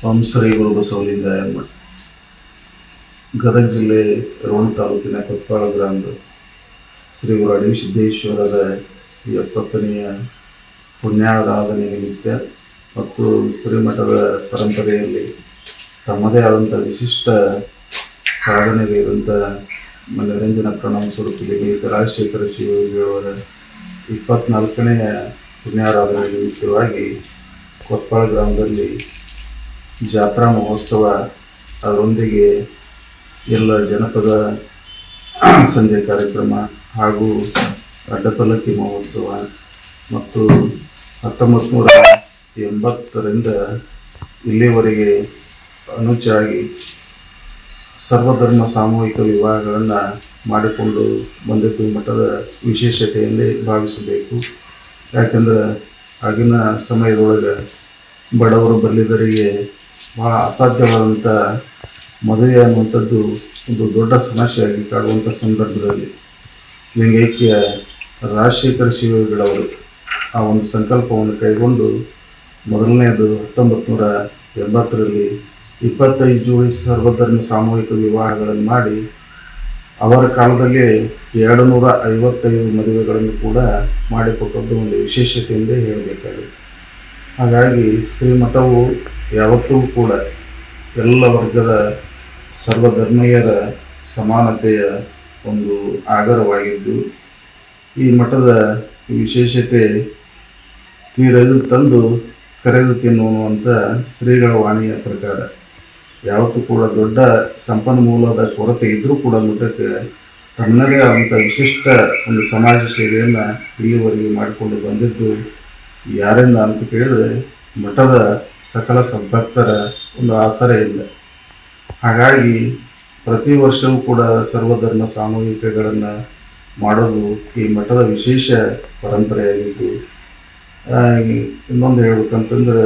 ಓಂ ಶ್ರೀ ಗುರು ಬಸವಲಿಂಗಾಯ. ಗದಗ ಜಿಲ್ಲೆ ರೋಣ ತಾಲೂಕಿನ ಕೊತ್ಪಾಳ ಗ್ರಾಮದ ಶ್ರೀ ಗುರು ಅಡವಿ ಸಿದ್ದೇಶ್ವರದ ಎಪ್ಪತ್ತನೆಯ ಪುಣ್ಯಾರಾಧನೆ ನಿಮಿತ್ತ ಮತ್ತು ಶ್ರೀಮಠದ ಪರಂಪರೆಯಲ್ಲಿ ತಮ್ಮದೇ ಆದಂಥ ವಿಶಿಷ್ಟ ಸಾಧನೆಗಳಿರುವಂಥ ಮನರಂಜನ ಪ್ರಣಾಮ ಸ್ವರೂಪದಲ್ಲಿ ರಾಜಶೇಖರ ಶಿವಯೋಗಿಯವರ ಇಪ್ಪತ್ನಾಲ್ಕನೆಯ ಪುಣ್ಯಾರಾಧನೆ ನಿಮಿತ್ತವಾಗಿ ಕೊಪ್ಪಳ ಗ್ರಾಮದಲ್ಲಿ ಜಾತ್ರಾ ಮಹೋತ್ಸವ ಅದರೊಂದಿಗೆ ಎಲ್ಲ ಜನಪದ ಸಂಜೆ ಕಾರ್ಯಕ್ರಮ ಹಾಗೂ ಅಡ್ಡಪಲ್ಲಕ್ಕಿ ಮಹೋತ್ಸವ ಮತ್ತು ಹತ್ತೊಂಬತ್ತು ನೂರ ಎಂಬತ್ತರಿಂದ ಇಲ್ಲಿಯವರೆಗೆ ಅನುಚಾಗಿ ಸರ್ವಧರ್ಮ ಸಾಮೂಹಿಕ ವಿವಾಹಗಳನ್ನು ಮಾಡಿಕೊಂಡು ಬಂದಿದ್ದು ಮಠದ ವಿಶೇಷತೆಯಲ್ಲೇ ಭಾವಿಸಬೇಕು. ಯಾಕಂದ್ರೆ ಆಗಿನ ಸಮಯದೊಳಗೆ ಬಡವರು ಬಲ್ಲಿದರಿಗೆ ಭಾಳ ಅಸಾಧ್ಯವಾದಂಥ ಮದುವೆ ಅನ್ನುವಂಥದ್ದು ಒಂದು ದೊಡ್ಡ ಸಮಸ್ಯೆಯಾಗಿ ಕಾಡುವಂಥ ಸಂದರ್ಭದಲ್ಲಿ ಲಿಂಗೈಕ್ಯ ರಾಜಶೇಖರ ಶಿವಗಳವರು ಆ ಒಂದು ಸಂಕಲ್ಪವನ್ನು ಕೈಗೊಂಡು ಮೊದಲನೆಯದು ಹತ್ತೊಂಬತ್ತು ನೂರ ಎಂಬತ್ತರಲ್ಲಿ ಇಪ್ಪತ್ತೈದು ಜೋಡಿ ಸರ್ವಧರ್ಮ ಸಾಮೂಹಿಕ ವಿವಾಹಗಳನ್ನು ಮಾಡಿ ಅವರ ಕಾಲದಲ್ಲಿ ಎರಡು ನೂರ ಐವತ್ತೈದು ಮದುವೆಗಳನ್ನು ಕೂಡ ಮಾಡಿಕೊಟ್ಟದ್ದು ಒಂದು ವಿಶೇಷತೆ ಎಂದೇ ಹೇಳಬೇಕಾಗುತ್ತೆ. ಹಾಗಾಗಿ ಶ್ರೀಮಠವು ಯಾವತ್ತೂ ಕೂಡ ಎಲ್ಲ ವರ್ಗದ ಸರ್ವಧರ್ಮೀಯರ ಸಮಾನತೆಯ ಒಂದು ಆಗರವಾಗಿದ್ದು, ಈ ಮಠದ ವಿಶೇಷತೆ ತೀರದು ತಂದು ಕರೆದು ತಿನ್ನುವಂಥ ಶ್ರೀಗಳ ವಾಣಿಯ ಪ್ರಕಾರ, ಯಾವತ್ತೂ ಕೂಡ ದೊಡ್ಡ ಸಂಪನ್ಮೂಲದ ಕೊರತೆ ಇದ್ದರೂ ಕೂಡ ಮಠಕ್ಕೆ ತನ್ನದೇ ಆದಂಥ ವಿಶಿಷ್ಟ ಒಂದು ಸಮಾಜ ಸೇವೆಯನ್ನು ಇಲ್ಲಿವರೆಗೆ ಮಾಡಿಕೊಂಡು ಬಂದಿದ್ದು ಯಾರಿಂದ ಅಂತ ಕೇಳಿದರೆ ಮಠದ ಸಕಲ ಸದ್ಭಕ್ತರ ಒಂದು ಆಸರೆ ಇಲ್ಲ ಹಾಗಾಗಿ ಪ್ರತಿ ವರ್ಷವೂ ಕೂಡ ಸರ್ವಧರ್ಮ ಸಾಮೂಹಿಕಗಳನ್ನು ಮಾಡೋದು ಈ ಮಠದ ವಿಶೇಷ ಪರಂಪರೆಯಾಗಿದ್ದು ಇನ್ನೊಂದು ಹೇಳ್ಬೇಕಂತಂದ್ರೆ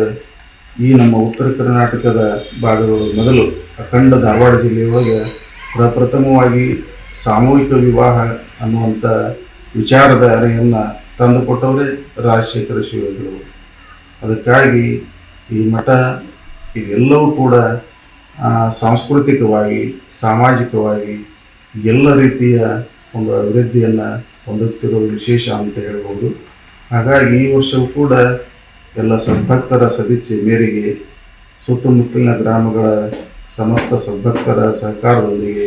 ಈ ನಮ್ಮ ಉತ್ತರ ಕರ್ನಾಟಕದ ಭಾಗಗಳು ಮೊದಲು ಅಖಂಡ ಧಾರವಾಡ ಜಿಲ್ಲೆಯೊಳಗೆ ಪ್ರಪ್ರಥಮವಾಗಿ ಸಾಮೂಹಿಕ ವಿವಾಹ ಅನ್ನುವಂಥ ವಿಚಾರಧಾರೆಯನ್ನು ತಂದುಕೊಟ್ಟವರೇ ರಾಜಶೇಖರ ಶಿವಗಳು. ಅದಕ್ಕಾಗಿ ಈ ಮಠ, ಇದೆಲ್ಲವೂ ಕೂಡ ಸಾಂಸ್ಕೃತಿಕವಾಗಿ, ಸಾಮಾಜಿಕವಾಗಿ ಎಲ್ಲ ರೀತಿಯ ಒಂದು ಅಭಿವೃದ್ಧಿಯನ್ನು ಹೊಂದುತ್ತಿರುವ ವಿಶೇಷ ಅಂತ ಹೇಳ್ಬೋದು. ಹಾಗಾಗಿ ಈ ವರ್ಷವೂ ಕೂಡ ಎಲ್ಲ ಸದ್ಭಕ್ತರ ಸದಿಚ್ಛೆ ಮೇರೆಗೆ ಸುತ್ತಮುತ್ತಲಿನ ಗ್ರಾಮಗಳ ಸಮಸ್ತ ಸದ್ಭಕ್ತರ ಸಹಕಾರದೊಂದಿಗೆ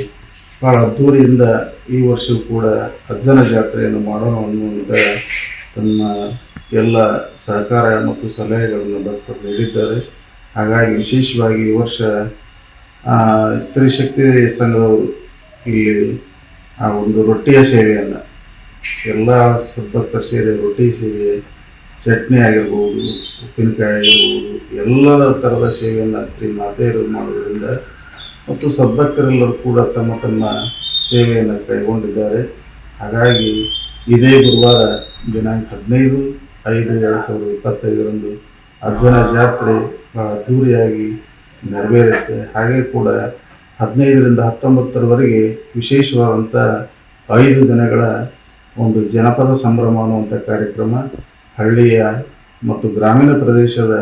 ಭಾಳ ಅದ್ಧೂರಿಯಿಂದ ಈ ವರ್ಷವೂ ಕೂಡ ಅಜ್ಜನ ಜಾತ್ರೆಯನ್ನು ಮಾಡೋಣ ಅನ್ನುವಂಥ ತನ್ನ ಎಲ್ಲ ಸಹಕಾರ ಮತ್ತು ಸಲಹೆಗಳನ್ನು ಭಕ್ತರು ನೀಡಿದ್ದಾರೆ. ಹಾಗಾಗಿ ವಿಶೇಷವಾಗಿ ಈ ವರ್ಷ ಸ್ತ್ರೀ ಶಕ್ತಿ ಸಂಘವು ಇಲ್ಲಿ ಆ, ಒಂದು ರೊಟ್ಟಿಯ ಸೇವೆಯನ್ನು, ಎಲ್ಲ ಸದ್ಭಕ್ತರು ಸೇರಿ ರೊಟ್ಟಿ ಸೇವೆ, ಚಟ್ನಿ ಆಗಿರ್ಬೋದು, ಉಪ್ಪಿನಕಾಯಿ ಆಗಿರ್ಬೋದು, ಎಲ್ಲ ಥರದ ಸೇವೆಯನ್ನು ಶ್ರೀ ಮಾತೆಯರು ಮಾಡೋದ್ರಿಂದ ಮತ್ತು ಸದ್ಭಕ್ತರೆಲ್ಲರೂ ಕೂಡ ತಮ್ಮ ತಮ್ಮ ಸೇವೆಯನ್ನು ಕೈಗೊಂಡಿದ್ದಾರೆ. ಹಾಗಾಗಿ ಇದೇ ಗುರುವಾರ ದಿನಾಂಕ ಹದಿನೈದು, ಐದು, ಎರಡು ಸಾವಿರದ ಇಪ್ಪತ್ತೈದರಂದು ಅರ್ಜುನ ಜಾತ್ರೆ ಬಹಳ ಅದ್ದೂರಿಯಾಗಿ ನೆರವೇರುತ್ತೆ. ಹಾಗೆ ಕೂಡ ಹದಿನೈದರಿಂದ ಹತ್ತೊಂಬತ್ತರವರೆಗೆ ವಿಶೇಷವಾದಂಥ ಐದು ದಿನಗಳ ಒಂದು ಜನಪದ ಸಂಭ್ರಮ ಅನ್ನುವಂಥ ಕಾರ್ಯಕ್ರಮ ಹಳ್ಳಿಯ ಮತ್ತು ಗ್ರಾಮೀಣ ಪ್ರದೇಶದ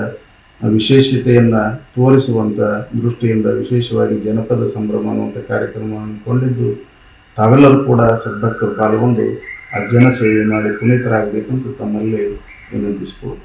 ವಿಶೇಷತೆಯನ್ನು ತೋರಿಸುವಂಥ ದೃಷ್ಟಿಯಿಂದ ವಿಶೇಷವಾಗಿ ಜನಪದ ಸಂಭ್ರಮ ಅನ್ನುವಂಥ ಕಾರ್ಯಕ್ರಮವನ್ನು ಕೊಂಡಿದ್ದು ತಾವೆಲ್ಲರೂ ಕೂಡ ಸದ್ಭಕ್ತರು ಪಾಲ್ಗೊಂಡು ಆ ಜನ ಸೇವೆ ಮಾಡಿ ಪುನೀತರಾಗಬೇಕಂತ ತಮ್ಮಲ್ಲಿ ವಿನಂತಿಸ್ಬೋದು.